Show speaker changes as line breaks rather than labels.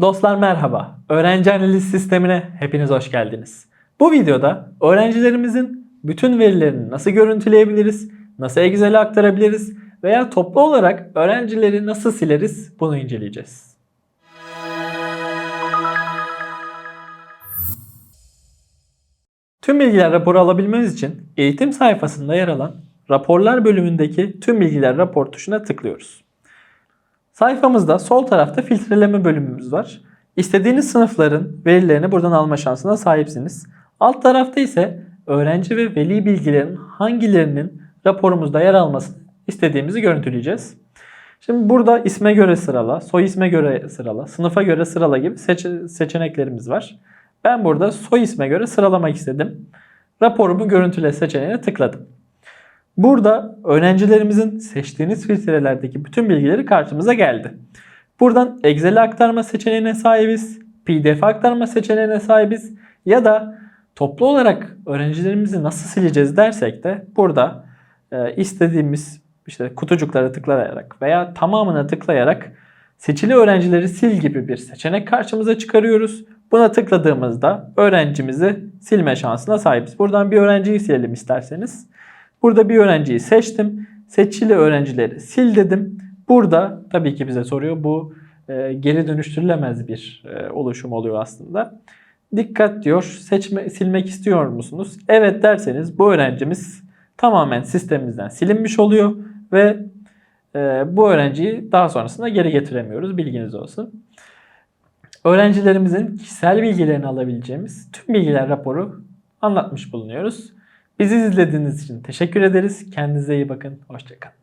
Dostlar merhaba. Öğrenci analiz sistemine hepiniz hoş geldiniz. Bu videoda öğrencilerimizin bütün verilerini nasıl görüntüleyebiliriz, nasıl Excel'e aktarabiliriz veya toplu olarak öğrencileri nasıl sileriz bunu inceleyeceğiz. Tüm bilgiler raporu alabilmeniz için eğitim sayfasında yer alan raporlar bölümündeki tüm bilgiler rapor tuşuna tıklıyoruz. Sayfamızda sol tarafta filtreleme bölümümüz var. İstediğiniz sınıfların verilerini buradan alma şansına sahipsiniz. Alt tarafta ise öğrenci ve veli bilgilerin hangilerinin raporumuzda yer almasını istediğimizi görüntüleyeceğiz. Şimdi burada isme göre sırala, soy isme göre sırala, sınıfa göre sırala gibi seçe- seçeneklerimiz var. Ben burada soy isme göre sıralamak istedim. Raporumu görüntüle seçeneğine tıkladım. Burada öğrencilerimizin seçtiğiniz filtrelerdeki bütün bilgileri karşımıza geldi. Buradan Excel'e aktarma seçeneğine sahibiz, PDF aktarma seçeneğine sahibiz ya da toplu olarak öğrencilerimizi nasıl sileceğiz dersek de burada e, istediğimiz işte kutucuklara tıklayarak veya tamamına tıklayarak seçili öğrencileri sil gibi bir seçenek karşımıza çıkarıyoruz. Buna tıkladığımızda öğrencimizi silme şansına sahibiz. Buradan bir öğrenciyi silelim isterseniz. Burada bir öğrenciyi seçtim. Seçili öğrencileri sil dedim. Burada tabii ki bize soruyor bu e, geri dönüştürülemez bir e, oluşum oluyor aslında. Dikkat diyor. Seçme, silmek istiyor musunuz? Evet derseniz bu öğrencimiz tamamen sistemimizden silinmiş oluyor ve e, bu öğrenciyi daha sonrasında geri getiremiyoruz. Bilginiz olsun. Öğrencilerimizin kişisel bilgilerini alabileceğimiz tüm bilgiler raporu anlatmış bulunuyoruz. Bizi izlediğiniz için teşekkür ederiz. Kendinize iyi bakın. Hoşçakalın.